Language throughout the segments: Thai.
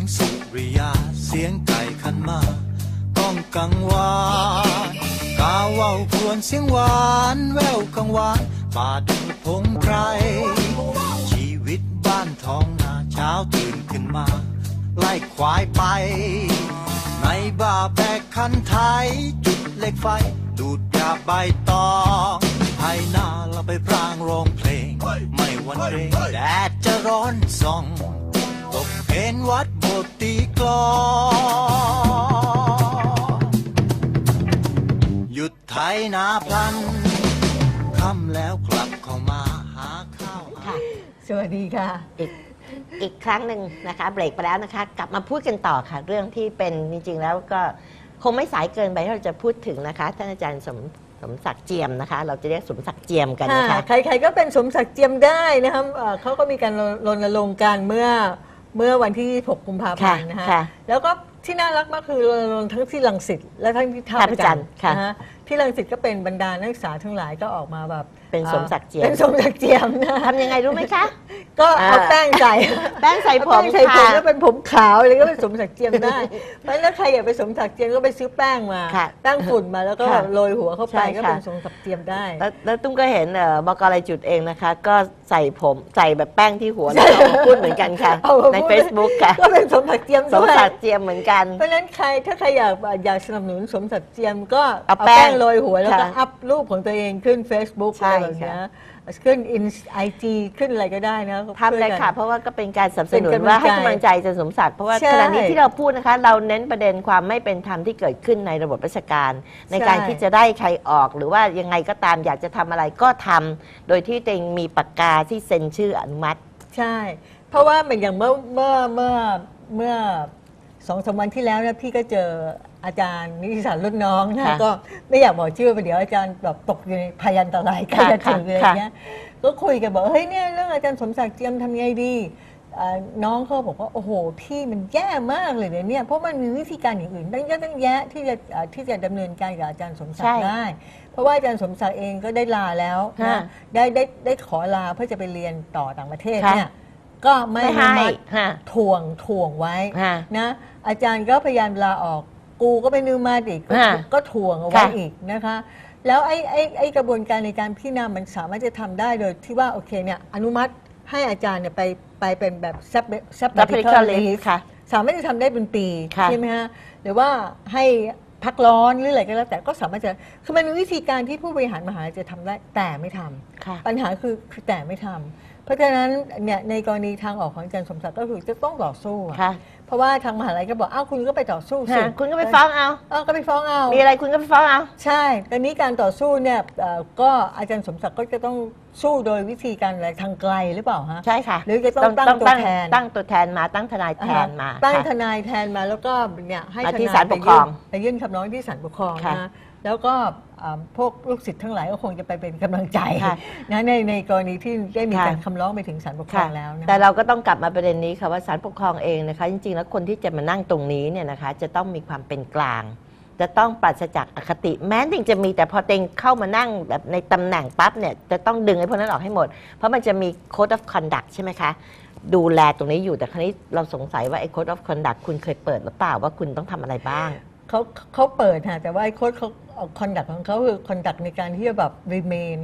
งสุริยา เสียงไก่ขันมา ต้องกังวานกาเว้าพรวนเสียงหวานแววกังวานป่าดูพงไพรชีวิตบ้านท้องนาเช้าตื่นขึ้นมา ไล่ควายไป ในบ่าแบกคันไทย จุดเหล็กไฟ ดูดยาใบตองไทยหน้าเราไปพรางร้องเพลง ไม่วันเกรงแดดจะร้อนส่อง เพนวัดโบสถ์ตีกลองหยุดไถนาพลันค่ำแล้วกลับเข้ามาหาข้าวหาค่ะ สวัสดีค่ะ อีกอีกครั้งหนึ่งนะคะ เบรกไปแล้วนะคะ กลับมาพูดกันต่อค่ะ เรื่องที่เป็นจริงๆแล้วก็คงไม่สายเกินไปที่เราจะพูดถึงนะคะ ท่านอาจารย์สมสมศักดิ์เจียมนะคะ เราจะเรียกสมศักดิ์เจียมกันนะคะ ใครๆก็เป็นสมศักดิ์เจียมได้นะคะเอ่อเขาก็มีการรณรงค์กันเมื่อ เมื่อวันที่ 6 กุมภาพันธ์นะคะค่ะแล้วก็ที่น่ารักมากคือรณรงค์ทั้งที่ลังสิตและทั้งที่ท่าท่าพพระระจัจันนททร์ร์ค่ะ นะฮะ ที่ลังสิตก็เป็นบรรดานักศึกษาทั้งหลายก็ออกมาแบบเป็นสมศักดิ์เจียม เป็นสมศักดิ์เจียมนะทำยังไงรู้ไหมคะ ก็เอาอ่าแป้งใส่แป้งใส่ผมแป้งใส่ผมค่ะแล้วเป็นผมขาวอะไรก็เป็นสมศักดิ์เจียมได้เพราะฉะนั้นถ้าใครอยากไปนสมศักดิ์เจียมก็ไปซื้อแป้งมาค่ะแป้งฝุ่นมาแล้วก็ค่ะโรยหัวเข้าใช่ไปก็ค่ะเป็นสมศักดิ์เจียมได้ แล้วแล้วตุ้มก็เห็นเอ่อบกอะไรจุดเองนะคะ ก็ใส่ผมใส่แบบแป้งที่หัวแล้วก็เอามาพูดเหมือนกันค่ะเอามาพูดใน Facebook ค่ะก็เป็นสมศักดิ์เจียมสมด้วยศักดิ์เจียมเหมือนกันเพราะฉะนั้นใครถ้าใครอยากอยากสนับสนุนสมศักดิ์เจียมก็เอาเอาแป้แป้งงโรยหัวแล้วก็ค่ะอัพรูปของตัวเองขึ้น Facebook ใช่อะไรแบบเนี้ยขึ้นอินไอจีขึ้นอะไรก็ได้นะทำเลยค่ะ เพราะว่าก็เป็นการสนับสนุนเป็นกำลังว่าให้ใจกำลังใจอาจารย์สมศักดิ์เพราะว่าใช่ขณะนี้ที่เราพูดนะคะ เราเน้นประเด็นความไม่เป็นธรรมที่เกิดขึ้นในระบบราชการ ในการใช่ที่จะได้ใครออก หรือว่ายังไงก็ตามอยากจะทำอะไรก็ทำโดยที่ตัวเองมีปากกาที่เซ็นชื่ออนุมัติ ใช่ เพราะว่าเหมือนอย่างเมื่อเมื่อเมื่อเมื่อสองสามวันที่แล้วเนี่ยพี่ก็เจอ อาจารย์นิติศาสตร์รุ่นน้องนะค่ะก็ไม่อยากบอกชื่อไปเดี๋ยวอาจารย์แบบตกอยู่ในพยันตรายใกล้ค่ะจะถึงอะไรค่ะเงี้ยก็คุยกันบอกเฮ้ยเนี่ยเรื่องอาจารย์สมศักดิ์เจียมทำไงดีอ่าน้องเขาบอกว่าโอ้โหพี่มันแย่มากเลยเนี่ยเนี่ยเพราะมันมีวิธีการอย่างอื่นตั้งเยอะตั้งแยะที่จะอ่าที่จะดำเนินการกับอาจารย์สมศักใช่ดิ์ได้ เพราะว่าอาจารย์สมศักดิ์เองก็ได้ลาแล้วค่ะนะได้ได้ได้ขอลาเพื่อจะไปเรียนต่อต่างประเทศค่ะ เนี่ยก็ไม่ไม่อนุให้มัติ ค่ะถ่วงถ่วงไว้ค่ะ นะอาจารย์ก็พยายามลาออก กูก็ไปนึมาอีกก็ค่ะก็ถ่วงเอาไว้ค่ะ อีกนะคะ แล้วไอ้ไอ้ไอ้กระบวนการในการพิจารณามันสามารถจะทำได้โดยที่ว่าโอเคเนี่ยอนุมัติให้อาจารย์เนี่ยไปไปเป็นแบบ sub- รับ sabbatical medical leave leave ค่ะ สามารถจะทำได้เป็นปีค่ะ ใช่ไหมฮะหรือว่าให้พักร้อนหรืออะไรก็แล้วแต่ก็สามารถจะคือมันมีวิธีการที่ผู้บริหารมหาลัยจะทำได้แต่ไม่ทำ ค่ะ ปัญหาคือคือแต่ไม่ทำ เพราะฉะนั้นเนี่ยในกรณีทางออกของอาจารย์สมศักดิ์ก็คือจะต้องต่อสู้อะค่ะ เพราะว่าทางมหาลัยก็บอกอ้าวคุณก็ไปต่อสู้สิค่ะคุณก็ไปฟ้องเอา เออก็ไปฟ้องเอา มีอะไรคุณก็ไปฟ้องเอา ใช่ตอนนี้การต่อสู้เนี่ยเอ่อก็อาจารย์สมศักดิ์ก็จะต้องสู้โดยวิธีการอะไรทางไกลหรือเปล่าฮะ ใช่ค่ะหรือจะต้องตั้งตัวแทน ตั้งตัวแทนมาตั้งทนายแทนมาตั้งค่ะ ทนายแทนมาแล้วก็เนี่ยให้มาทที่นายศาลปกครองไปยื่นไปยื่นคำร้องที่ศาลปกครองค่ะ นะ แล้วก็อ่าพวกลูกศิษย์ทั้งหลายก็คงจะไปเป็นกำลังใจค่ะนะในในกรณีที่ได้มีค่ะการคำร้องไปถึงศาลปกครอค่ะงแล้วนะแต่เราก็ต้องกลับมาประเด็นนี้ค่ะว่าศาลปกครองเองนะคะ จริงๆ แล้วคนที่จะมานั่งตรงนี้เนี่ยนะคะ จะต้องมีความเป็นกลาง จะต้องปราศจากอคติ แม้จริงจะมีแต่พอเต็งเข้ามานั่งแบบในตำแหน่งปั๊บเนี่ยจะต้องดึงไอ้พวกนั้นออกให้หมด เพราะมันจะมี code of conduct ใช่ไหมคะดูแลตรงนี้อยู่แต่ครั้นี้เราสงสัยว่าไอ้ code of conduct คุณเคยเปิดหรือเปล่าว่าคุณต้องทำอะไรบ้าง เขาเขาเปิดค่ะแต่ว่าไอ้โค้ดเขาคอนดักของเขาคือคอนดักในการที่จะแบบ remain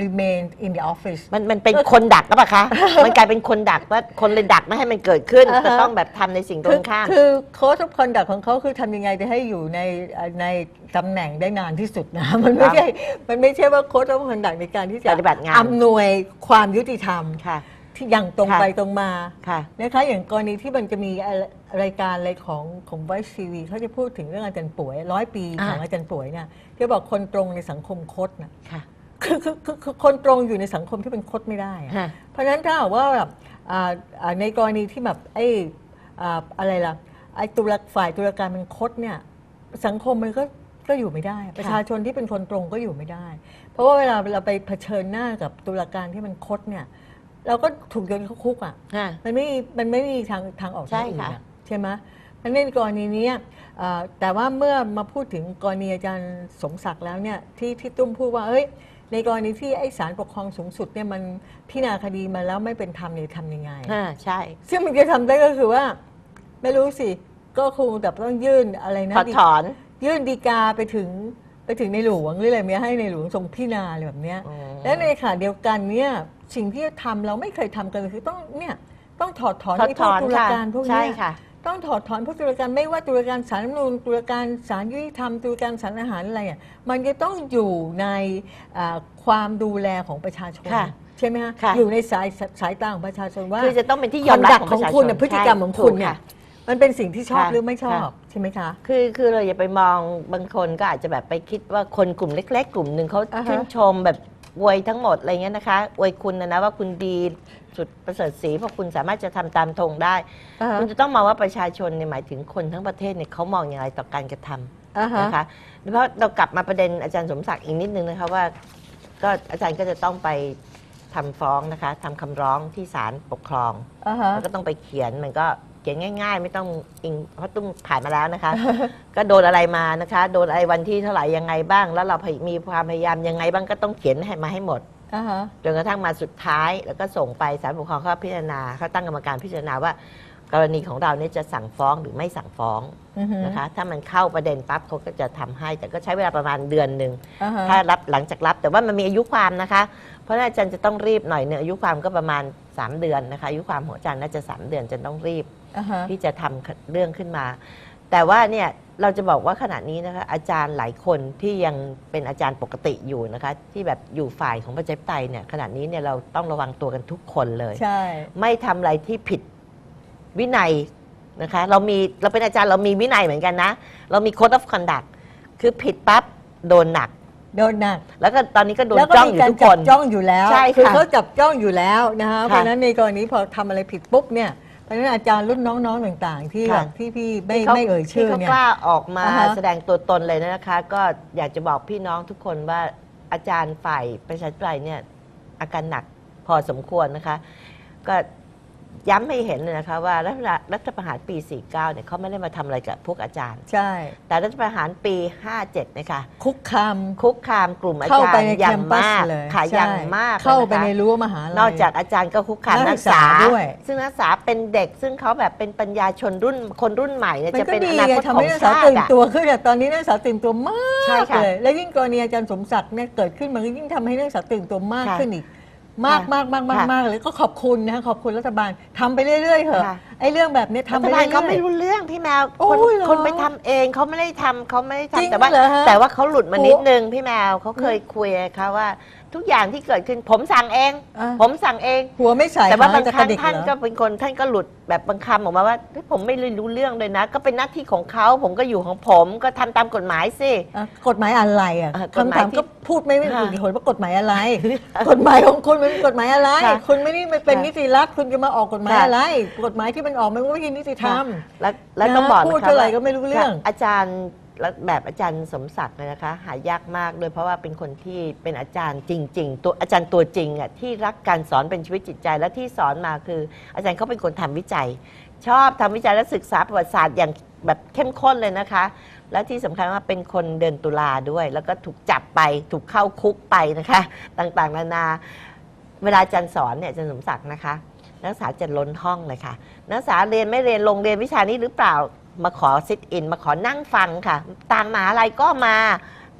remain in the office มันมันเป็นคนดักหรือเปล่าคะ มันกลายเป็นคนดักว่าคนเลยดักไม่ให้มันเกิดขึ้นอ่าฮะจะต้องแบบทำในสิ่งตรคืองข้าม คือโค้ดคอนดักของเขาคือทำยังไงจะให้อยู่ในเอ่อในตำแหน่งได้นานที่สุดนะ มันไม่ใช่ มันไม่ใช่ว่าโค้ดคอนดักในการที่จะปฏิบัติงานอำนวยความยุติธรรมค่ะ ที่อย่างตรงค่ะไปตรงมาค่ะ นะคะอย่างกรณีที่มันจะมีอะไรรายการอะไรของของ Voice TV เขาจะพูดถึงเรื่องอาจารย์ป่วยร้อยปีอ่าของอาจารย์ป่วยเนี่ยที่บอกคนตรงในสังคมคดนะค่ะคือคือคือคือคนตรงอยู่ในสังคมที่เป็นคดไม่ได้อะค่ะเพราะฉะนั้นถ้าหากว่าแบบอ่าอ่าในกรณีที่แบบไอ้อ่าอะไรล่ะไอ้ตุลาฝ่ายตุลาการเป็นคดเนี่ยสังคมมันก็ก็อยู่ไม่ได้ ประชาชนที่เป็นคนตรงก็อยู่ไม่ได้ เพราะว่าเวลาเราไปเผชิญหน้ากับตุลาการที่มันคดเนี่ย เราก็ถูกโยนเข้าคุกอะค่ะมันไม่มีมันไม่มีทางทางออกใช่ทางอื่นค่ะ อะใช่ไหมมันในกรณีเนี้ยเอ่อแต่ว่าเมื่อมาพูดถึงกรณีอาจารย์สมศักดิ์แล้วเนี่ยที่ที่ตุ้มพูดว่าเอ้ย ในกรณีที่ไอ้ศาลปกครองสูงสุดเนี่ยมันพิจารณาคดีมาแล้วไม่เป็นธรรมเนี่ยทำยังไง อ่าใช่ ซึ่งมันจะทำได้ก็คือว่า ไม่รู้สิ ก็คงแบบต้องยื่นอะไรนะถอดดีถอน ยื่นดีกาไปถึงไปถึงในหลวงหรืออะไรเนี้ยให้ในหลวงทรงพิจารณาอะไรแบบเนี้ยอืมและในขณะเดียวกันเนี่ย สิ่งที่จะทำเราไม่เคยทำกันคือต้องเนี่ยต้องถอดถอนถอดไอ้พถวกอนตุลาค่ะการพวกใช่เนี้ยค่ะ ต้องถอดถอนพวกตุลาการไม่ว่าตุลาการศาลรัฐธรรมนูญตุลาการศาลยุติธรรมตุลาการศาลอาหารอะไรอะมันจะต้องอยู่ในอ่าความดูแลของประชาชนค่ะใช่ไหมฮะค่ะ อยู่ในสายสายตาของประชาชนว่า คือจะต้องเป็นที่ยอมรับ conduct ของประชาชนคุณน่ะพฤติกรรมของคุณเนี่ยใช่ถูกมันเป็นสิ่งที่ชอบค่ะหรือไม่ชอบค่ะ ใช่ไหมคะ คือคือเราอย่าไปมองบางคนก็อาจจะแบบไปคิดว่าคนกลุ่มเล็ก ๆ กลุ่มหนึ่งเขาอ่าฮะชื่นชมแบบ อวยทั้งหมดอะไรเงี้ยนะคะอวยคุณนะนะว่าคุณดีสุดประเสริฐสีเพราะคุณสามารถจะทำตามธงได้ อ่าฮะคุณจะต้องมองว่าประชาชนเนี่ยหมายถึงคนทั้งประเทศเนี่ยเขามองอย่างไรต่อการกระทำ อ่าฮะ นะคะเพราะเรากลับมาประเด็นอาจารย์สมศักดิ์อีกนิดนึงนะคะว่าก็อาจารย์ก็จะต้องไปทำฟ้องนะคะทำคำร้องที่ศาลปกครอง อ่าฮะ แล้วก็ต้องไปเขียนมันก็ เขียนง่าย ๆ ไม่ต้องอิงเพราะตุ้มผ่านมาแล้วนะคะ ก็โดนอะไรมานะคะ โดนอะไรวันที่เท่าไหร่ยังไงบ้าง แล้วเราพยมีความพยายามยังไงบ้างก็ต้องเขียนให้มาให้หมดอ่าฮะจนกระทั่งมาสุดท้าย แล้วก็ส่งไปศาลปกครองเขาพิจารณาเขาตั้งกรรมการพิจารณาว่า กรณีของเราเนี่ยจะสั่งฟ้องหรือไม่สั่งฟ้องอือฮึ นะคะ ถ้ามันเข้าประเด็นปั๊บเขาก็จะทำให้ แต่ก็ใช้เวลาประมาณเดือนหนึ่ง อ่าฮะ ถ้ารับหลังจากรับแต่ว่ามันมีอายุความนะคะ เพราะฉะนั้นอาจารย์จะต้องรีบหน่อยเนื้อะอายุความก็ประมาณ 3 เดือนนะคะอายุความของอาจารย์น่าจะ 3 เดือนจะต้องรีบ อ่าฮะ ที่จะทำเรื่องขึ้นมา แต่ว่าเนี่ยเราจะบอกว่าขณะนี้นะคะอาจารย์หลายคนที่ยังเป็นอาจารย์ปกติอยู่นะคะที่แบบอยู่ฝ่ายของประชาธิปไตยเนี่ยขณะนี้เนี่ยเราต้องระวังตัวกันทุกคนเลย ใช่ ไม่ทำอะไรที่ผิด วินัยนะคะเรามีเราเป็นอาจารย์เรามีวินัยเหมือนกันนะ เรามี code of conduct คือผิดปั๊บโดนหนัก โดนหนักแล้วก็ตอนนี้ก็โดนแล้วก็จ้องมีอยู่การทุกจัคบน จ้องอยู่แล้วใช่คือค่ะเขาจับจ้องอยู่แล้วนะคะค่ะเพราะฉะนั้นในกรณีพอทำอะไรผิดปุ๊บเนี่ยเพราะฉะนั้นอาจารย์รุ่นน้องๆต่างๆ ที่ค่ะแบบที่พี่ไม่ที่ขาไม่เอ่ยชื่อที่เนี่เขาย กล้าออกมาอ่าฮะ แสดงตัวตนเลยนะคะ ก็อยากจะบอกพี่น้องทุกคนว่าอาจารย์ฝ่ายประชาธิปไตยเนี่ยอาการหนักพอสมควรนะคะ ก็ ย้ำให้เห็นเลยนะคะว่ารัฐรัฐประหารปี 49 เนี่ยเขาไม่ได้มาทำอะไรกับพวกอาจารย์ ใช่ แต่รัฐประหารปี 57 เนี่ยค่ะคุกคาม คุกคามกลุ่มอาเข้าจารไปย์ในอแคย่างมปัสมากเลยค่ะใช่อย่างมากเข้าไปลยะคะในรั้วมหาลัย นอกจากอาจารย์ก็คุกคามนันักกศึศึกกษาษาด้วย ซึ่งนักศึกษาเป็นเด็กซึ่งเขาแบบเป็นปัญญาชนรุ่นคนรุ่นใหม่เนี่ยมันจะก็เป็นดีอนาไงคตทำของให้นักศึกษาชาตื่ตินอะ ตัวขึ้นอะตอนนี้นักศึกษาตื่นตัวมากใช่ค่ะเลย และยิ่งกรณีอาจารย์สมศักดิ์เนี่ยเกิดขึ้นมันก็ยิ่งทำให้นักศึกษาตื่นตัวมากค่ะ ขึ้นอีก มากค่ะมากมากมากค่ะมากเลยก็ขอบคุณนะขอบคุณรัฐบาลทำไปเรื่อยๆเถอะค่ะ ไอ้เรื่องแบบนี้รัทำฐไปบาลเรื่อยๆ เขาไม่รู้เรื่องพี่แมวโอ้คนยเหรอคนไปทำเองเขาไม่ได้ทำเขาไม่ได้จริงทำแต่ว่าเหรอฮะแต่ว่าเขาหลุดมาโอ้นิดนึงพี่แมวเขาเคยคุยนะคะว่า ทุกอย่างที่เกิดขึ้น ผมสั่งเอง อ่าผมสั่งเอง หัวไม่ใส่แต่ว่าหบางจะคกรั้ระงดิกท่านเหรอก็เป็นคนท่านก็หลุดแบบบางคำออกมาว่าเฮ้ยผมไม่รู้เรื่องเลยนะ ก็เป็นหน้าที่ของเขาผมก็อยู่ของผมก็ทำตามกฎหมายสิ อะกฎหมายอะไรอะเออกฎหมายคำถามที่ก็พูดไม่ไม่ค่ะถูกเหตุว่ากฎหมายอะไร กฎหมายของคุณมันเป็นกฎหมายอะไร ค่ะคุณไม่ได้มาเป็นค่ะนิติรัฐคุณจะมาออกกฎหมายค่ะ อะไร กฎหมายที่มันออกมันไม่ใช่นิติธรรม แล้วแล้วนะต้องบอกพูดนะคะเท่าไหร่ว่ก็ไม่รู้เรื่องค่ะอาจารย์ แบบอาจารย์สมศักดิ์เนี่ยนะคะ หายากมากโดยเพราะว่าเป็นคนที่เป็นอาจารย์จริง ๆ ตัวอาจารย์ตัวจริงอะที่รักการสอนเป็นชีวิตจิตใจ และที่สอนมาคือ อาจารย์เขาเป็นคนทำวิจัย ชอบทำวิจัยและศึกษาประวัติศาสตร์อย่างแบบเข้มข้นเลยนะคะ และที่สำคัญว่าเป็นคนเดินตุลาด้วย แล้วก็ถูกจับไปถูกเข้าคุกไปนะคะ ต่างๆ นานา เวลาอาจารย์สอนเนี่ยอาจารย์สมศักดิ์นะคะ นักศึกษาจะล้นห้องเลยค่ะ นักศึกษาเรียนไม่เรียนลงเรียนวิชานี้หรือเปล่ามาขอซิทอิน มาขอนั่งฟังค่ะต่างมหาลัยก็มา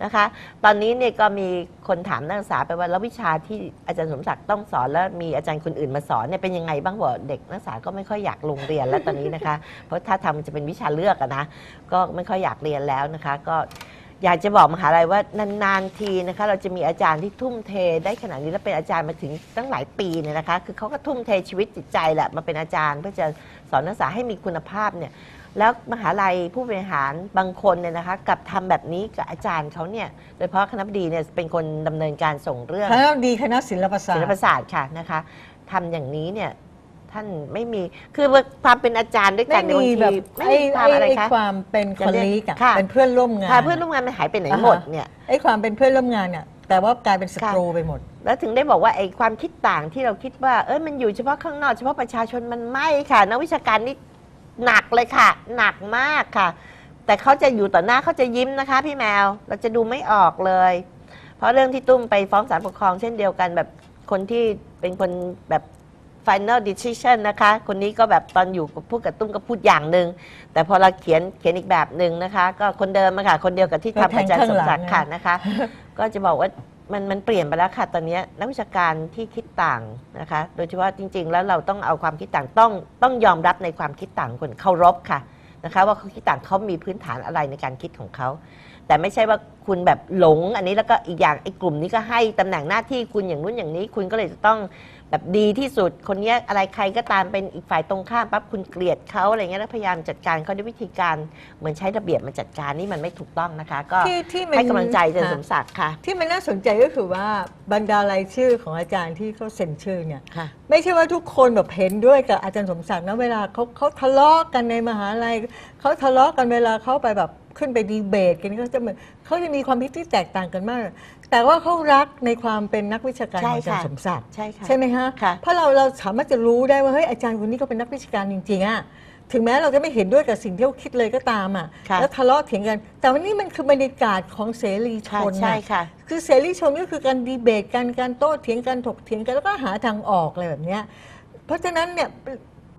นะคะ ตอนนี้เนี่ยก็มีคนถามนักศึกษาไปว่าแล้ววิชาที่อาจารย์สมศักดิ์ต้องสอนแล้วมีอาจารย์คนอื่นมาสอนเนี่ยเป็นยังไงบ้างบอกเด็กนักศึกษาก็ไม่ค่อยอยากลงเรียนแล้วตอนนี้นะคะ เพราะถ้าทำมันจะเป็นวิชาเลือกอะนะก็ไม่ค่อยอยากเรียนแล้วนะคะ ก็อยากจะบอกมหาลัยว่านานๆทีนะคะ เราจะมีอาจารย์ที่ทุ่มเทได้ขนาดนี้แล้วเป็นอาจารย์มาถึงตั้งหลายปีเนี่ยนะคะ คือเขาก็ทุ่มเทชีวิตจิตใจแหละมาเป็นอาจารย์เพื่อจะสอนนักศึกษาให้มีคุณภาพเนี่ย แล้วมหาลัยผู้บริหารบางคนเนี่ยนะคะกลับทำแบบนี้กับอาจารย์เขาเนี่ยโดยเฉพาะคณะบดีเนี่ยเป็นคนดำเนินการส่งเรื่องคณะดีคณะศิลปศาสตศิลปร์ศาสตร์ค่ะนะคะทำอย่างนี้เนี่ยท่านไม่มีคือความเป็นอาจารย์ด้วยกัไม่นเนี่ยบางมีทีแบบไม่ไอ้มีความไอ้อะไรไอ้คะความเป็นคจะอลเรียกลีกอะค่ะเป็นเพื่อนร่วมงานค่ะเพื่อนร่วมงานมันหายไปไหนหมดเนี่ยไอ้ความเป็นเพื่อนร่วมงานเนี่ยแต่ว่ากลายเป็นศัตรูไปหมด แล้วถึงได้บอกว่าไอ้ความคิดต่างที่เราคิดว่าเอ้ยมันอยู่เฉพาะข้างนอกเฉพาะประชาชนมันไม่ค่ะนักวิชาการนี่ หนักเลยค่ะ หนักมากค่ะ แต่เขาจะอยู่ต่อหน้าเขาจะยิ้มนะคะ พี่แมวเราจะดูไม่ออกเลย เพราะเรื่องที่ตุ้มไปฟ้องศาลปกครองเช่นเดียวกันแบบคนที่เป็นคนแบบไฟ final decision นะคะ คนนี้ก็แบบตอนอยู่กับพูดกับตุ้มก็พูดอย่างหนึ่งแต่พอเราเขียนเขียนอีกแบบหนึ่งนะคะ ก็คนเดิมอะค่ะ คนเดียวกับที่ก็ทำอาจารย์แทงสข้างมหลังศักดิ์นะค่ะนะคะ ก็จะบอกว่า มันมันเปลี่ยนไปแล้วค่ะตอนนี้นักวิชาการที่คิดต่างนะคะ โดยเฉพาะจริง ๆ แล้วเราต้องเอาความคิดต่างต้องต้องยอมรับในความคิดต่างคนเคารพค่ะนะคะว่าเขาคิดต่างเขามีพื้นฐานอะไรในการคิดของเขา แต่ไม่ใช่ว่าคุณแบบหลงอันนี้แล้วก็อีกอย่างไอ้กลุ่มนี้ก็ให้ตำแหน่งหน้าที่คุณอย่างนู้นอย่างนี้ คุณก็เลยจะต้อง แบบดีที่สุดคนเนี้ยอะไรใครก็ตามเป็นอีกฝ่ายตรงข้ามปั๊บคุณเกลียดเขาอะไรเงี้ยแล้วพยายามจัดการเขาด้วยวิธีการเหมือนใช้ระเบียบมาจัดการนี่มันไม่ถูกต้องนะคะ ก็ที่ที่มันให้กำลังใจอาจารย์ค่ะสมศักดิ์ค่ะ ที่มันน่าสนใจก็คือว่าบรรดารายชื่อของอาจารย์ที่เขาเซ็นชื่อเนี่ยค่ะ ไม่ใช่ว่าทุกคนแบบเห็นด้วยกับอาจารย์สมศักดิ์นะเวลาเขาเขาทะเลาะกันในมหาลัยเขาทะเลาะกันเวลาเขาไปแบบขึ้นไปดีเบตกันเขาจะเหมือนเขาจะมีความคิดที่แตกต่างกันมาก แต่ว่าเขารักในความเป็นนักวิชาการของอาจารย์ใช่ค่ะสมศักดิ์ใช่ค่ะใช่ไหมฮะค่ะ เพราะเราเราสามารถจะรู้ได้ว่าเฮ้ยอาจารย์คนนี้ก็เป็นนักวิชาการจริงๆอะถึงแม้เราจะไม่เห็นด้วยกับสิ่งที่เขาคิดเลยก็ตามอะค่ะ แล้วทะเลาะเถียงกัน แต่วันนี้มันคือบรรยากาศของเสรีชค่ะนใช่น่ะ ค่ะ คือเสรีชนก็คือการดีเบตกันการโต้เถียงกันถกเถียงกันแล้วก็หาทางออกอะไรแบบเนี้ยเพราะฉะนั้นเนี่ย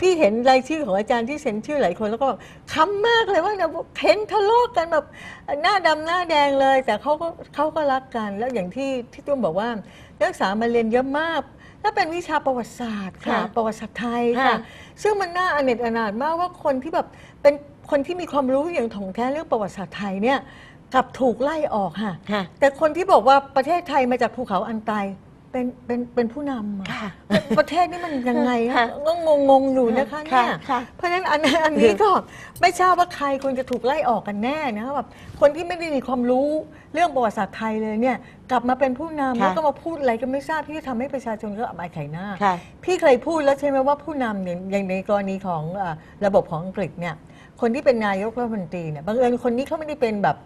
พี่เห็นรายชื่อของอาจารย์ที่เซ็นชื่อหลายคนแล้วก็แบบคำมากเลยว่าเนี่ยเห็นทะเลาะกันแบบหน้าดำหน้าแดงเลย แต่เขาก็เขาก็รักกัน แล้วอย่างที่ที่ตุ้มบอกว่านักศึกษามาเรียนเยอะมากแล้วเป็นวิชาประวัติศาสตร์ค่ะค่ะประวัติศาสตร์ไทยค่ะค่ะ ซึ่งมันน่าอเนจอนาถมากว่าคนที่แบบเป็นคนที่มีความรู้อย่างถ่องแท้เรื่องประวัติศาสตร์ไทยเนี่ยกลับถูกไล่ออกค่ะค่ะแต่คนที่บอกว่าประเทศไทยมาจากภูเขาอันไต เป็นเป็นเป็นผู้นำอะค่ะ ประเทศนี้มันยังไงค่ะฮะก็งงงๆอยู่นะคะค่ะเนี่ยค่ะ เพราะฉะนั้นอันอันนี้ก็ไม่ทราบว่าใครควรจะถูกไล่ออกกันแน่นะแบบคนที่ไม่ได้มีความรู้เรื่องประวัติศาสตร์ไทยเลยเนี่ย กลับมาเป็นผู้นำค่ะแล้วก็มาพูดอะไรก็ไม่ทราบที่จะทำให้ประชาชนก็อับอายขายหน้า ค่ะ พี่เคยพูดแล้วใช่ไหมว่าผู้นำเนี่ยอย่างในกรณีของเอ่อระบบของอังกฤษเนี่ยคนที่เป็นนายกรัฐมนตรีเนี่ยบังเอิญคนนี้เขาไม่ได้เป็นแบบ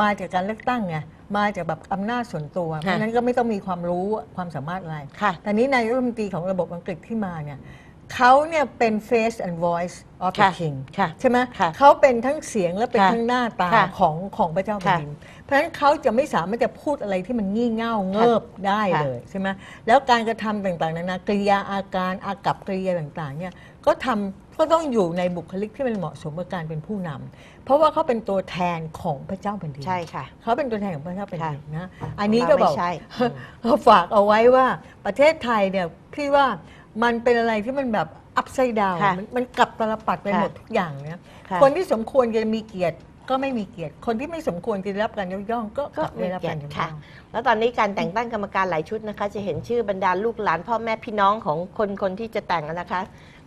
มาจากการเลือกตั้งไง มาจากแบบอำนาจส่วนตัวเพราะฉะนั้นก็ไม่ต้องมีความรู้ความสามารถอะไรค่ะ แต่นี้นายกรัฐมนตรีของระบบอังกฤษที่มาเนี่ยเขาเนี่ยเป็น face and voice of the ค่ะ king ค่ะใช่ไหมค่ะเขาเป็นทั้งเสียงและเป็นค่ะทั้งหน้าตาค่ะของของพระเจ้าแผ่นดิน เพราะฉะนั้นเขาจะไม่สามารถจะพูดอะไรที่มันงี่เง่าเงิบได้ค่ะเลยใช่ไหมแล้วการกระทำต่างๆนานา กริยาอาการอากับกริยาต่างๆเนี่ยก็ทำ ก็ต้องอยู่ในบุคลิกที่มันเหมาะสมกับการเป็นผู้นำเพราะว่าเขาเป็นตัวแทนของพระเจ้าแผ่นดินใช่ค่ะ เขาเป็นตัวแทนของพระเจ้าแผ่นดินค่ะนะอันนี้ก็บอก ไม่ใช่ เขาฝากเอาไว้ว่าประเทศไทยเนี่ยพี่ว่ามันเป็นอะไรที่มันแบบอัพไซด์ดาวค่ะมันกลับตลปัดไปค่ะหมดทุกอย่างเนี่ยค่ะ คนที่สมควรจะมีเกียรติ ก็ไม่มีเกียรติ คนที่ไม่สมควรจะได้รับการยกย่องก็กก็ลับได้รับการยกย่ค่ะอง แล้วตอนนี้การแต่งตั้งกรรมการหลายชุดนะคะ จะเห็นชื่อบรรดาลูกหลานพ่อแม่พี่น้องของคนคนที่จะแต่งนะคะ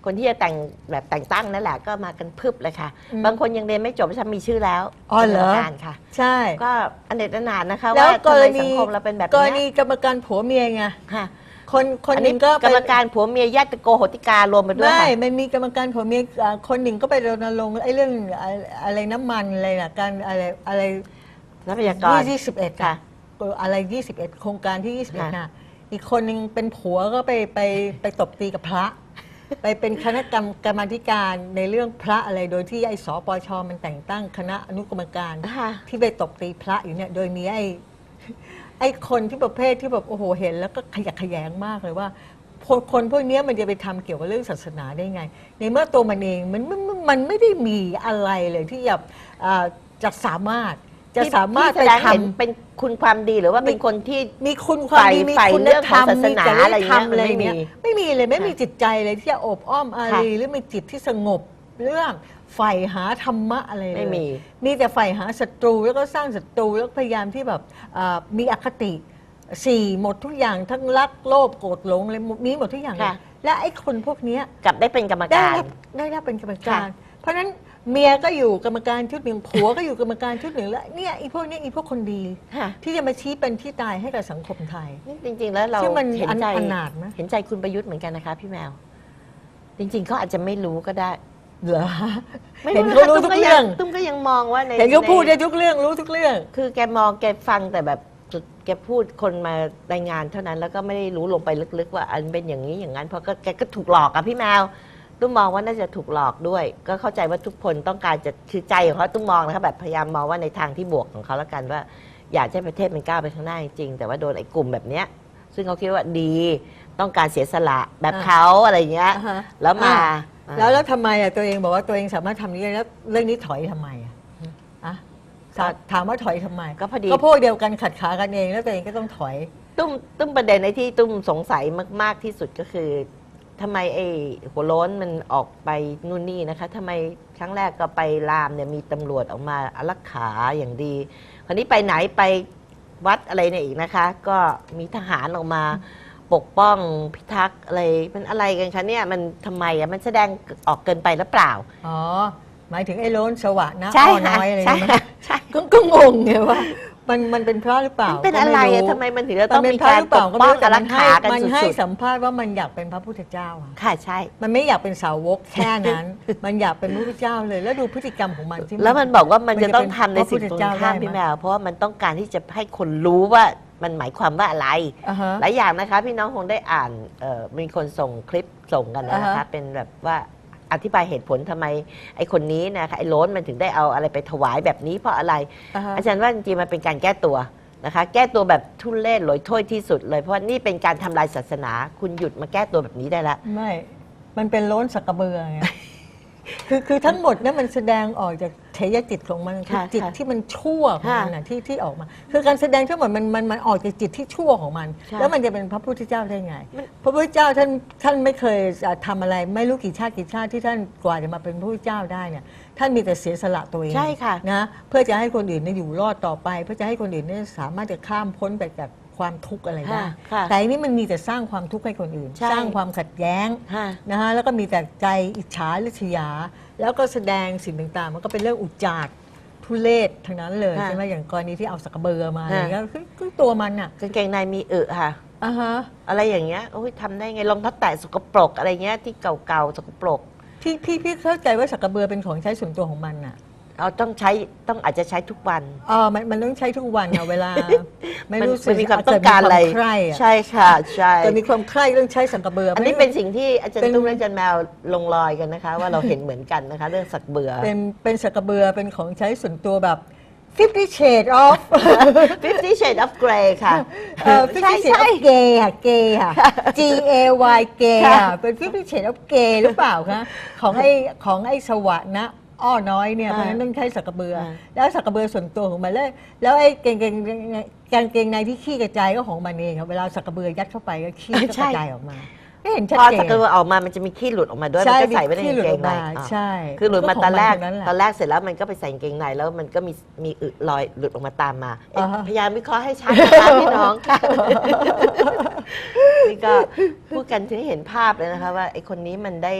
คนที่จะแต่งแบบแต่งตั้งนั่นแหละก็มากันพึบเลยค่ะ อืม บางคนยังเรียนไม่จบฉันมีชื่อแล้วอ๋อเหรอ ป็นกมการค่ะ ใช่ ก็อันเด็ดอนาถนะคะแล้วว่ากทำรไมณีสังคมเราเป็นแบบกรเนี้ณียกรรมการผัวเมียไง ค่ะ คนคนอันหนี้นึ่งก็กรรมการผัวเมียญาติโกโหติการวมไปด้วยไม่ค่ะมันมีกรรมการผัวเมียอ่าคนหนึ่งก็ไปรณรงค์ไอ้เรื่องอะอะไรน้ำมันอะไรนะการอะไรอะไรทรัพยากร ยี่สิบเอ็ดค่ะ อะไรยี่สิบเอ็ดโครงการที่ยี่สิบเอ็ดค่ะน่ะอีกคนหนึ่งเป็นผัวก็ไปไปไปตบตีกับพระ ไปเป็นคณะกรรมกรรมาธิการในเรื่องพระอะไรโดยที่ไอ้สปชมันแต่งตั้งคณะอนุกรรมการ ค่ะ ที่ไปตบตีพระอยู่เนี่ยโดยมีไอ้ ไอ้คนที่ประเภทที่แบบโอ้โหเห็น แล้วก็ขยักขยงมากเลยว่าคนคนพวกเนี้ยมันจะไปทำเกี่ยวกับเรื่องศาสนาได้ไง ในเมื่อตัวมันเองมันมันมันมันไม่ได้มีอะไรเลยที่จะอ่าจะสามารถจะสามารถที่ไปแสดงทเห็นเป็นคุณความดีหรือว่าเป็นคนที่ำมีคุณความดีฝ่ายมีฝ่ายคุณเรื่องธรรมของศาสมีนาจริอะไรยเงี้ยธรรมอะไรมันไม่เงี้ยมีไม่มีเลยไม่ค่ะมีจิตใจเลยที่จะโอบอ้อมอารีหรือมีจิตที่สงบเรื่อง ใฝ่หาธรรมะอะไรเลยไม่มี มีแต่ใฝ่หาศัตรูแล้วก็สร้างศัตรูแล้วพยายามที่แบบอ่ามีอคติสี่หมดทุกอย่างทั้งรักโลภโกรธหลงอะไรมีหมดทุกอย่างเลยค่ะ และไอ้คนพวกเนี้ย กลับได้เป็นกรรมได้การ รับได้รับเป็นกรรมการค่ะเพราะฉะนั้นเมียก็อยู่กรรมการชุดหนึ่งผัวก็อยู่กรรมการชุดหนึ่งแล้วเนี่ยไอ้พวกเนี้ยไอ้พวกคนดี ค่ะ ที่จะมาชี้เป็นที่ตายให้กับสังคมไทย นี่จริง ๆ แล้วเราซึ่งมันเห็นใจอนาถไหมเห็นใจคุณประยุทธ์เหมือนกันนะคะ พี่แมว จริง ๆเขาอาจจะไม่รู้ก็ได้ เหรอไม่เห็นนะเขารู้ตุ้มทุกก็เรื่องตุ้มก็ยังมองว่าในเห็นเขาพูดในได้ทุกเรื่องรู้ทุกเรื่อง คือแกมองแกฟังแต่แบบแกพูดคนมารายงานเท่านั้นแล้วก็ไม่ได้รู้ลงไปลึกๆ ว่าอันเป็นอย่างนี้อย่างนั้นเพราะก็แกก็ถูกหลอกอะพี่แมวตุ้มมองว่าน่าจะถูกหลอกด้วย ก็เข้าใจว่าทุกคนต้องการจะคือใจของเขาตุ้มมองนะคะแบบพยายามมองว่าในทางที่บวกของเขาแล้วกันว่า อยากให้ประเทศมันก้าวไปข้างหน้าจริงๆแต่ว่าโดนไอ้กลุ่มแบบเนี้ยซึ่งเขาคิดว่าดีต้องการเสียสละแบบอ่าเขาอะไรเงี้ยอ่าฮะแล้วมาอ่ แล้วแล้วทำไมอะตัวเองบอกว่าตัวเองสามารถทำนี้ได้แล้วเรื่องนี้ถอยทำไมอะอะถามถามว่าถอยทำไมก็พอดี ก็พวกเดียวกันขัดขากันเอง แล้วตัวเองก็ต้องถอย ตุ้มตุ้มประเด็นในที่ตุ้มสงสัยมาก ๆที่สุดก็คือทำไมไอ้หัวโล้นมันออกไปนู่นนี่นะคะทำไมครั้งแรกก็ไปรามเนี่ยมีตำรวจออกมาอารักขาอย่างดีคราวนี้ไปไหนไปวัดอะไรเนี่ยอีกนะคะ ก็มีทหารออกมา ปกป้องพิทักษ์อะไรมันอะไรกันคะเนี่ยมันทำไมอะมันแสดงออกเกินไปหรือเปล่า อ๋อ หมายถึงไอ้โล้นสวะนะใช่อ้อค่ะน้อยอะไรใช่นะค่ะใช่ ก็ก็งงไงว่า มันมันเป็นเพราะหรือเปล่ามันเป็นอะไรก็อะรู้ทำไมมันถึงจะมัต้องเป็นมีเพราะการหรือปเปล่ากก็ป้ไม่องรู้แต่อารัมักนขาให้กันมันให้สุดสัมภาษณ์ว่ามันอยากเป็นพระพุทธเจ้าอะๆค่ะใช่ มันไม่อยากเป็นสาวกแค่นั้น มันอยากเป็นพระพุทธเจ้าเลย แล้วดูพฤติกรรมของมันที่ แล้วมันบอกว่ามันมันจะจะต้องทำในเป็นสิ่งตรงพระพุทธเจ้าข้ามได้ไหมพี่แมวเพราะว่ามันต้องการที่จะให้คนรู้ว่า มันหมายความว่าอะไร อ่าฮะ หลายอย่างนะคะ พี่น้องคงได้อ่านเอ่อมีคนส่งคลิปส่งกันนะอ่าคะ ฮะ เป็นแบบว่าอธิบายเหตุผลทำไมไอ้คนนี้นะคะไอ้โล้นมันถึงได้เอาอะไรไปถวายแบบนี้เพราะอะไร อ่าฮะ อาจารย์ว่าจริงๆมันเป็นการแก้ตัวนะคะ แก้ตัวแบบทุเล่หลอยถ้วยที่สุดเลยเพราะว่านี่เป็นการทำลายศาสนา คุณหยุดมาแก้ตัวแบบนี้ได้ละ ไม่ มันเป็นโล้นสักกระเบือไง คือคือทั้งหมดเนี่ยมันแสดงออกจากเทยจิตของมันคือค่ะจิตค่ะที่มันชั่วของมันค่ะน่ะที่ที่ออกมา คือการแสดงทั้งหมดมันมันมันออกจากจิตที่ชั่วของมัน ใช่แล้วมันจะเป็นพระพุทธเจ้าได้ไง มัน พระพุทธเจ้าท่านท่านไม่เคยอะทำอะไร ไม่รู้กี่ชาติกี่ชาติที่ท่านกว่าจะมาเป็นพระพุทธเจ้าได้เนี่ยท่านมีแต่เสียสละตัวเองใช่ค่ะ นะเพื่อจะให้คนอื่นเนี่ยอยู่รอดต่อไป เพื่อจะให้คนอื่นเนี่ยสามารถจะข้ามพ้นไปจาก ความทุกข์อะไรได้ค่ะค่ะแต่อันนี้มันมีแต่สร้างความทุกข์ให้คนอื่น ใช่ สร้างความขัดแย้งฮะนะฮะแล้วก็มีแต่ใจอิจฉาริษยา แล้วก็แสดงสิ่งต่างๆ มันก็เป็นเรื่องอุจจาดทุเลศทั้งนั้นเลยค่ะใช่ไหมอย่างกรณีที่เอาสักกระเบือมาค่ะอะไรเงี้ยคือคือตัวมันอะกางเกงในมีอึค่ะ อ่าฮะอะไรอย่างเงี้ยโอ้ยทำได้ไงรองเท้าแตะสกปรกอะไรเงี้ยที่เก่าๆสกปรกที่พี่พี่เข้าใจว่าสักกระเบือเป็นของใช้ส่วนตัวของมันอะ เอาต้องใช้ต้องอาจจะใช้ทุกวัน อ๋อมันมันต้องใช้ทุกวันอะเวลา ไม่รู้สึมักนมีความต้องการอะไรเกิดมีควมใคร่อะใช่ค่ะใช่เกิดมีความใคร่เรื่องใช้สักกระเบืออันนี้ไม่เป็นสิ่งที่อาจารเป็ย์นตุ้มและอาจารย์แมวลงรอยกันนะคะ ว่าเราเห็นเหมือนกันนะคะ เรื่องสักเบื่อเป็นเป็นสักกระเบือเป็นของใช้ส่วนตัวแบบ Fifty Shades of Fifty Shades of Grey ค่ะเอ่อ Fifty ใช่ Shades ใช่ of Gay ค่ะ Gay ค่ะ G A Y Gay ค่ะค่ะเป็น Fifty Shades of Gay หรือเปล่าคะ ของไอ้ของไอ้สวะนะ อ้อน้อยเนี่ยเพราะฉะนั้นต้องใช้สักกระเบือ แล้วสักกระเบือส่วนตัวของมันแล้วแล้วไอ้เกงเกงกางเกงในที่ขี้กระจายก็ของมันเองครับเวลาสักกระเบือยัดเข้าไปก็ขี้ก็กระจายออกมาไม่เห็นชัดพอเจสักนเบื่อออกมามันจะมีขี้หลุดออกมาด้วยใช่มันก็ใส่ไว้ในขี้กางหลุดเกองอกในมาอะใช่คือหลุดมาก็ขงตอนแรกทั้งนั้นแหละตอนแรกเสร็จแล้วมันก็ไปใส่กางเกงในแล้วมันก็มีมีอึลอยหลุดออกมาตามมาเอ๊ะอ่าฮะพยายามวิเคราะห์ให้ชัดนะคะพี่น้องค่ะนี่ก็พูดกันถึงเห็นภาพเลยนะคะว่าไอ้คนนี้มันได้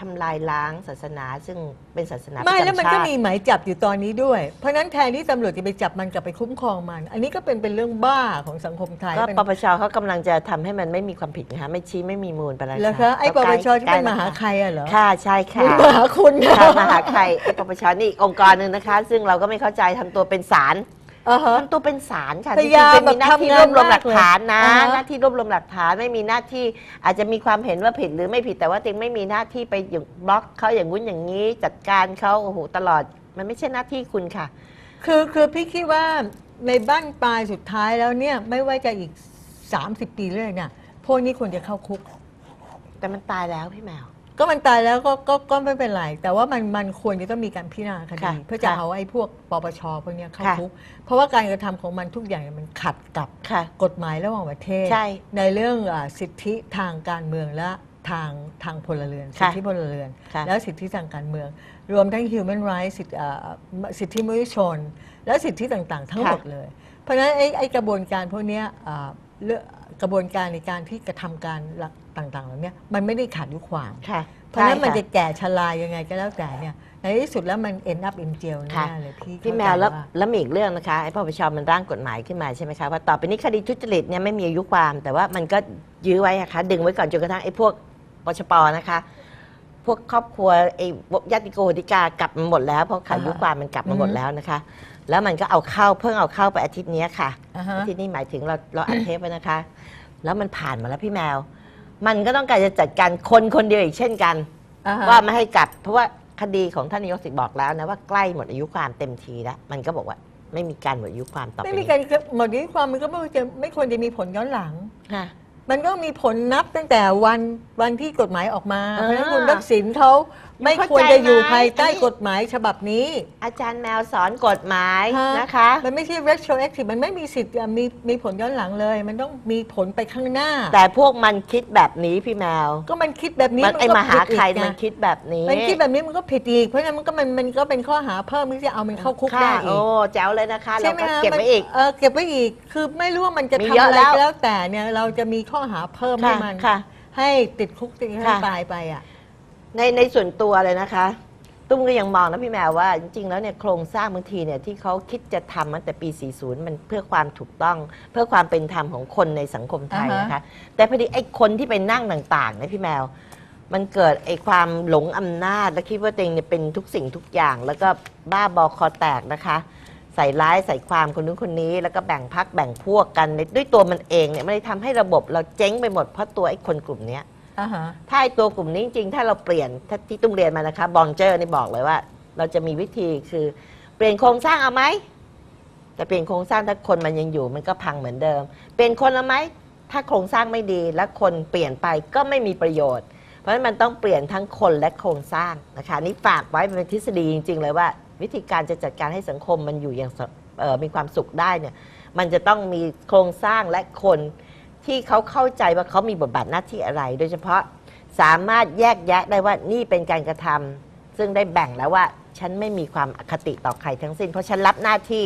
ทำลายล้างศาสนาซึ่งเป็นศาสนาไม่ประจำแล้วมันก็ชาติมีหมายจับอยู่ตอนนี้ด้วย เพราะฉะนั้นแทนที่ตำรวจจะไปจับมันกลับไปคุ้มครองมัน อันนี้ก็เป็นเป็นเรื่องบ้าของสังคมไทยก็เป็นปปชเขากำลังจะทำให้มันไม่มีความผิดนะคะไม่ชี้ไม่มีมูลไปแล้วแล้วคะไอ้ปก็ปใกล้ชที่เป็นใกมล้หาแล้วใครอะเหรอค่ะใช่ค่ะ มหาคุณค่ะมหาใครไอ้ปปชนี่อีกองค์กรหนึ่งนะคะ ซึ่งเราก็ไม่เข้าใจทำตัวเป็นศาล อ่าฮะทำตัวเป็นศาลค่ะพจยาริยางมๆเป็นมีหน้าที่แบบรวบรวมหลักฐานนะทำงานมากเลยอ่าฮะ หน้าที่รวบรวมหลักฐานไม่มีหน้าที่อาจจะมีความเห็นว่าผิดหรือไม่ผิดแต่ว่าติงไม่มีหน้าที่ไปอย่างบล็อกเขาอย่างงู้นอย่างนี้ จัดการเขาโอ้โหตลอด มันไม่ใช่หน้าที่คุณค่ะ คือคือพี่คิดว่าในบ้านปลายสุดท้ายแล้วเนี่ยไม่ว่าจะอีก 30 ปีเลยเนี่ยพวกนี้ควรจะเข้าคุก แต่มันตายแล้วพี่แมว ก็มันตายแล้วก็ก็ก็ไม่เป็นไร แต่ว่ามันมันควรจะต้องมีการพิจารณาคดี ค่ะเพื่อจะค่ะเอาไอ้พวกปปชพวกเนี้ยเข้าค่ะ คุกเพราะว่าการกระทำของมันทุกอย่างเนี่ยมันขัดกับค่ะ กฎหมายระหว่างประเทศ ใช่เรื่องอาสิทธิทางการเมืองและทางทางพลเรือนสิค่ะทธิพลเรือน ค่ะ แล้วสิทธิทางการเมือง รวมทั้ง human rights สิทธิอ่าสิทธิมนุษยชน และสิทธิต่างๆ ทั้งหมดเลย เพราะฉะนั้นไอ้ไอ้กระบวนการพวกเนี้ยอ่า เรื่องกระบวนการในการที่กระทำการหลักต่างๆเหล่านี้มันไม่ได้ขาดยุความ ค่ะเพราะฉะนั้นใช่มันค่ะจะแก่ชรายังไงก็แล้วแต่เนี่ยในที่สุดแล้วมัน end up in jail ค่ะแน่เลยพี่พี่เข้าแมใจวแล้วว่าแล้วมีอีกเรื่องนะคะไอ้ปปชมันร่างกฎหมายขึ้นมาใช่ไหมคะว่าต่อไปนี้คดีทุจริตเนี่ยไม่มีอายุความ แต่ว่ามันก็ยื้อไว้อะคะดึงไว้ก่อนจนกระทั่งไอ้พวกปชปนะคะ พวกครอบครัวไอ้ญาติโกโหติกากลับมาหมดแล้วเพราะขาดอายุความมันกลับมาหมดแล้วนะคะ แล้วมันก็เอาเข้าเพิ่งเอาเข้าไปอาทิตย์เนี้ยค่ะอ่าฮะอาทิตย์นี้หมายถึงเราเราอัดเทปไว้นะคะ แล้วมันผ่านมาแล้วพี่แมว มันก็ต้องการจะจัดการคนคนเดียวอีกเช่นกันอ่าฮะว่าไม่ให้กลับ เพราะว่าคดีของท่านนายกสิทธิ์บอกแล้วนะว่าใกล้หมดอายุความเต็มทีแล้วมันก็บอกว่าไม่มีการหมดอายุความต่อไปไม่มีนี้การหมดอายุความมันก็ไม่ควรจะไม่ควรจะมีผลย้อนหลังค่ะ มันก็มีผลนับตั้งแต่วันวันที่กฎหมายออกมาอ่าเพราะฉะนั้นคุณทักษิณเขา ไม่เข้าใจควรจะอยู่ไหมภายใต้อันนี้กฎหมายฉบับนี้ อาจารย์แมวสอนกฎหมายฮะนะคะ มันไม่ใช่ retroactive มันไม่มีสิทธิ์มีมีผลย้อนหลังเลย มันต้องมีผลไปข้างหน้า แต่พวกมันคิดแบบนี้พี่แมว ก็มันคิดแบบนี้มันไอก็มหาผิดอีกใครนะมันคิดแบบนี้ มันคิดแบบนี้มันก็ผิดอีก เพราะฉะนั้นมันก็มันมันก็เป็นข้อหาเพิ่มที่จะเอามันเข้าคุกได้ค่ะอีโอ้กแจ๋วเลยนะคะใช่เราไหมก็ฮะเก็บไว้มันอีกเออเก็บไว้อีกคือไม่รู้ว่ามันจะมีทำเยอะอะไรแล้วก็แล้วแต่เนี่ยเราจะมีข้อหาเพิ่มให้ค่ะมันค่ะให้ติดคุกติดให้ค่ะตายไปอะ ในในส่วนตัวเลยนะคะ ตุ้มก็ยังมองนะพี่แมวว่าจริงๆ แล้วเนี่ยโครงสร้างบางทีเนี่ยที่เขาคิดจะทำมาแต่ปี 40 มันเพื่อความถูกต้อง เพื่อความเป็นธรรมของคนในสังคมไทยอ่าฮะนะคะ แต่พอดีไอ้คนที่ไปนั่งต่างๆเนะพี่แมว มันเกิดไอ้ความหลงอำนาจและคิดว่าตัวเองเนี่ยเป็นทุกสิ่งทุกอย่าง แล้วก็บ้าบอคอแตกนะคะ ใส่ร้ายใส่ความคนนู้นคนนี้ แล้วก็แบ่งพักแบ่งพวกกันในด้วยตัวมันเองเนี่ยมันเลยทำให้ระบบเราเจ๊งไปหมดเพราะตัวไอ้คนกลุ่มเนี้ย อ่าฮะถ้าไอ้ตัวกลุ่มนี้จริงๆ ถ้าเราเปลี่ยนถ้าที่ตุ้มเรียนมานะคะบองเจอร์นี่บอกเลยว่า เราจะมีวิธีคือเปลี่ยนโครงสร้างเอาไหมแต่เปลี่ยนโครงสร้างถ้าคนมันยังอยู่มันก็พังเหมือนเดิม เปลี่ยนคนเอาไหมถ้าโครงสร้างไม่ดีและคนเปลี่ยนไปก็ไม่มีประโยชน์ เพราะฉะนั้นมันต้องเปลี่ยนทั้งคนและโครงสร้างนะคะนี่ฝากไว้เป็นทฤษฎีจริง ๆ เลยว่า วิธีการจะจัดการให้สังคมมันอยู่อย่างสมีความสุขได้เนี่ยมันจะต้องมีโครงสร้างและคน ที่เขาเข้าใจว่าเขามีบทบาทหน้าที่อะไร โดยเฉพาะสามารถแยกแยะได้ว่านี่เป็นการกระทำซึ่งได้แบ่งแล้วว่าฉันไม่มีความอคติต่อใครทั้งสิ้น เพราะฉันรับหน้าที่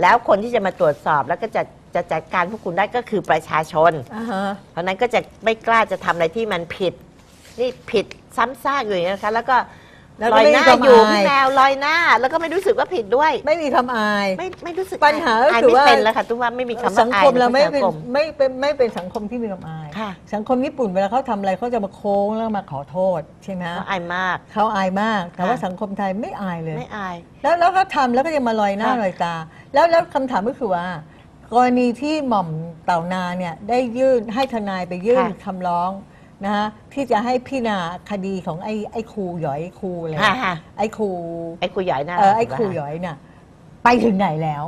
แล้วคนที่จะมาตรวจสอบแล้วก็จะจะจัดการพวกคุณได้ก็คือประชาชนอ่าฮะเพราะฉะนั้นก็จะไม่กล้าจะทำอะไรที่มันผิด นี่ผิดซ้ำซากอยู่อย่างนี้นะคะแล้วก็ แล้วลก็อยไม่หมีน้าความอยู่อายพี่แมวลอยหน้า แล้วก็ไม่รู้สึกว่าผิดด้วย ไม่มีคำอาย ไม่ไม่รู้สึกปัญหาก็อายคือไม่ว่าเป็นแล้วค่ะทุกว่าไม่มีคำว่าสังอายคมเราไม่ในเป็นสังคมไม่เป็นไม่เป็นสังคมที่มีความอาย ค่ะ สังคมญี่ปุ่นเวลาเขาทำอะไรเขาจะมาโค้งแล้วมาขอโทษใช่ไหมเพราะอายมาก เขาอายมาก แต่ว่าค่ะ สังคมไทยไม่อายเลย ไม่อาย แล้วแล้วก็ทำแล้วก็ยังมาลอยหน้าค่ะ ลอยตา แล้วแล้วคำถามก็คือว่า กรณีที่หม่อมเต่านาเนี่ยได้ยื่นให้ทนายไปยื่นคำร้อง นะฮะที่จะให้พี่นาคดีของไอ้ไอ้ครูหยอยครูอะไรค่ะค่ะไอ้ครูไอ้คุยใหญ่น่าเออรักไอ้ครูหยอยน่ะไปถึงไหนแล้ว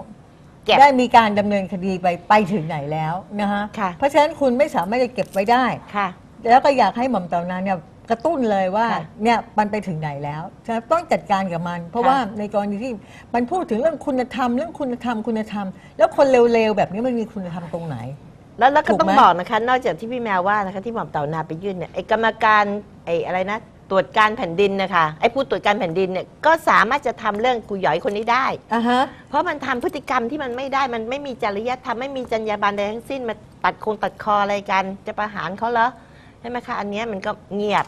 เก็บ ได้มีการดำเนินคดีไปไปถึงไหนแล้วนะฮะค่ะ เพราะฉะนั้นคุณไม่สามารถจะเก็บไว้ได้ ค่ะ แล้วก็อยากให้หม่อมเต่านาเนี่ยกระตุ้นเลยว่าค่ะเนี่ยมันไปถึงไหนแล้วจะต้องจัดการกับมัน เพราะค่ะ ว่าในกรณีที่มันพูดถึงเรื่องคุณธรรมเรื่องคุณธรรมคุณธรรม แล้วคนเร็วๆแบบนี้มันมีคุณธรรมตรงไหน แล้วแล้วก็ถูกต้องไหม บอกนะคะ นอกจากที่พี่แมวว่านะคะที่หม่อมเต่านาไปยื่นเนี่ยไอ้กรรมการไอ้อะไรนะตรวจการแผ่นดินนะคะไอ้ผู้ตรวจการแผ่นดินเนี่ยก็สามารถจะทำเรื่องกูหยอยคนนี้ได้ อะฮะ เพราะมันทำพฤติกรรมที่มันไม่ได้มันไม่มีจริยธรรมไม่มีจรรยาบรรณใดทั้งสิ้นมาตัดคงตัดคออะไรกัน จะประหารเขาเหรอใช่ไหมคะอันเนี้ยมันก็เงียบ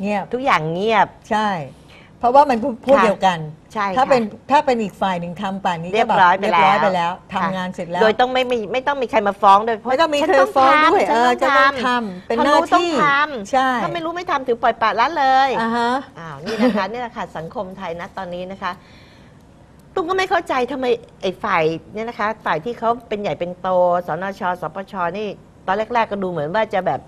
เงียบทุกอย่างเงียบ ใช่เพ ราะว่ามันพวกค่ะเดียวกัน ใช่ถ้าค่ะ เป็นถ้าเป็นอีกฝ่ายหนึ่งทำป่านนี้ก็เรียบแบบร้อยไปเรียบร้อยแล้วไปแล้วทำค่ะงานเสร็จแล้วโดยต้องไม่มีไม่ต้องมีใครมาฟ้องด้วยเพราะไม่ต้องมีฉันใครฟ้องด้วยฉันเออจะต้ต้อองงทำทำเป็นถ้าหน้ารู้ต้องที่ทใช่ำถ้าไม่รู้ไม่ทำถือปล่อยปละละเลยอ่าฮะ อ้าวนี่นะคะ นี่แหละค่ะสังคมไทยนะตอนนี้นะคะตุ้มก็ไม่เข้าใจทำไมไอ้ฝ่ายเนี่ยนะคะ ฝ่ายที่เขาเป็นใหญ่เป็นโตสนชสปชนี่ ตอนแรก ๆ ก็ดูเหมือนว่าจะแบบ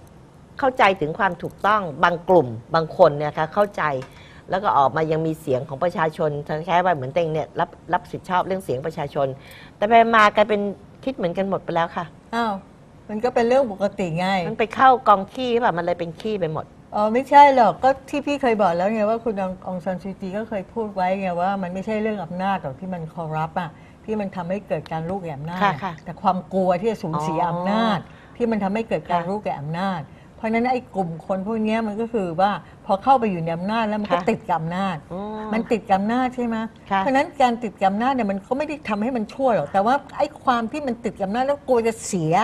เข้าใจถึงความถูกต้องบางกลุ่มบางคนเนี่ยค่ะเข้าใจ แล้วก็ออกมายังมีเสียงของประชาชนทั้งแค่ว่าเหมือนเต็งเนี่ยรับรับผิดชอบเรื่องเสียงประชาชน แต่ไปมากลายเป็นคิดเหมือนกันหมดไปแล้วค่ะ อ้าวมันก็เป็นเรื่องปกติไงมันไปเข้ากองขี้หรือเปล่ามันเลยเป็นขี้ไปหมดอ๋อไม่ใช่หรอกก็ที่พี่เคยบอกแล้วไงว่าคุณององซานซูจีก็เคยพูดไว้ไงว่ามันไม่ใช่เรื่องอำนาจหรอกที่มันคอร์รัปอะที่มันทำให้เกิดการลูกแก่อำนาจค่ะค่ะแต่ความกลัวที่จะสูญเสียอ๋ออำนาจ ที่มันทำให้เกิดการค่ะลูกแก่อำนาจ เพราะฉะนั้นไอ้กลุ่มคนพวกเนี้ยมันก็คือว่าพอเข้าไปอยู่ในอำนาจแล้วมันก็ค่ะติดกับอำนาจ อืมมันติดกับอำนาจใช่ไหมค่ะ เพราะฉะนั้นการติดกับอำนาจเนี่ยมันก็ไม่ได้ทำให้มันชั่วหรอกแต่ว่าไอ้ความที่มันติดกับอำนาจแล้วกลัวจะเสีย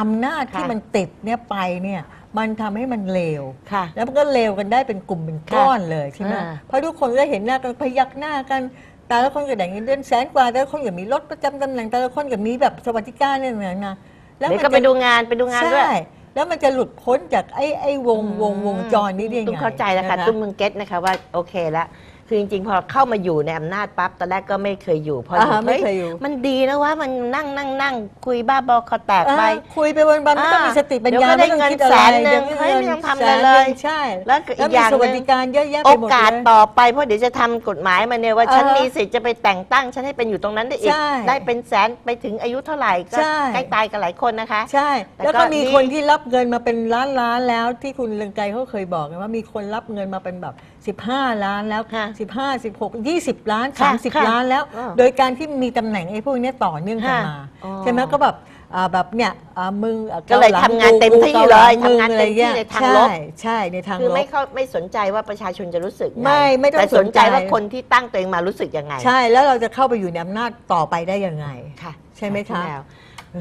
อำนาจที่ค่ะมันติดเนี่ยไปเนี่ยมันทำให้มันเลว ค่ะ แล้วมันก็เลวกันได้เป็นกลุ่มเป็นก้อนเลยใช่ไหมอ่า เพราะทุกคนก็เห็นหน้ากันพยักหน้ากัน แต่ละคนก็ได้เงินเดือนแสนกว่าแต่ละคนก็มีรถประจำตำแหน่งแต่ละคนก็มีแบบสวัสดิการเนี่ยนะเดี๋ยวมันก็ไปดูงานไปดูงานด้วย ใช่ แล้วมันจะหลุดพ้นจากไอ้ไอ้วงวงวงจรนี้ได้ยังไงตุ้มเข้าใจแล้วค่ะนตุ้มมึงเก็ตนะคะว่าโอเคแล้ว คือจริงๆ พอเข้ามาอยู่ในอำนาจปั๊บตอนแรกก็ไม่เคยอยู่พออ่าอยู่ฮะไม่ฮ้เคยอยู่มันดีนะว่ามันนั่งนั่งนั่งคุยบ้าบอคอแตกไปอ่าคุยไปวันๆไม่ต้องมีสติปัญญาเดี๋ยวก็ได้ไม่ต้องคิดเงินอะไรแสนหนึ่งดี๋วเฮ้ยไม่ต้องทำอะไรแสนหนึ่งเลยใช่แล้วก็อีกแล้วอมีย่างสหวัสนึ่งดิการเยอะแยะโอไปหมดกาสเลย ต่อไปเพราะเดี๋ยวจะทำกฎหมายมาเนี่ยว่าอ่าฮะฉันมีสิทธิ์จะไปแต่งตั้ง ฉันให้เป็นอยู่ตรงนั้นได้อีก ใช่ได้เป็นแสนไปถึงอายุเท่าไหร่ก็ใช่ ใกล้ตายกันหลายคนนะคะ ใช่ แต่แล้วก็ก็มีนี่ คนที่รับเงินมาเป็นล้านล้านๆแล้วที่คุณเลืองไกรเขาเคยบอกไงว่ามีคนรับเงินมาเป็นแบบ15 ล้านแล้วค่ะ15 16 20 ล้าน ค่ะค่ะ30 ล้านแล้ว อ่าโดยการที่มีตำแหน่งไอ้พวกเนี้ยต่อเนื่องกันค่ะมาอ๋อใช่ไหมก็แบบอ่าแบบเนี่ยอ่ามึงอะก็เลยหทำงานเต็มที่กูเลยกหทำงานเต็มที่อะไรในงี้ยทางลบ ใช่ใช่ในทางคือลไม่บ เข้าไม่สนใจว่าประชาชนจะรู้สึกงไม่ไม่ต้องแต่สนใจสนใจว่าคนที่ตั้งตัวเองมารู้สึกยังไงใช่แล้วเราจะเข้าไปอยู่ในอำนาจต่อไปได้ยังไง ค่ะใช่ไหมคะ พี่แว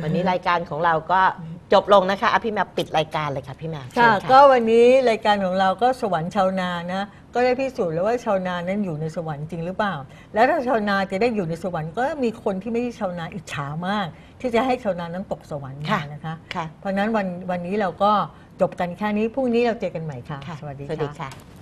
วันนี้รายการของเราก็จบลงนะคะอะพี่แมวปิดรายการเลยค่ะพี่แมวเชิค่ะญก็วันนี้รายการของเราก็สวรรค์ชาวนานะ ก็ได้พิสูจน์แล้วว่าชาวนานั้นอยู่ในสวรรค์จริงหรือเปล่า แล้วถ้าชาวนาจะได้อยู่ในสวรรค์ก็มีคนที่ไม่ใช่ชาวนาอิจฉามาก ที่จะให้ชาวนานั้นตกสวรรค์มานะคะค่ะเพราะฉะนั้นวันวันนี้เราก็จบกันแค่นี้พรุ่งนี้เราเจอกันใหม่ค่ะค่ะสวัสดีสวัสดีค่ะค่ะ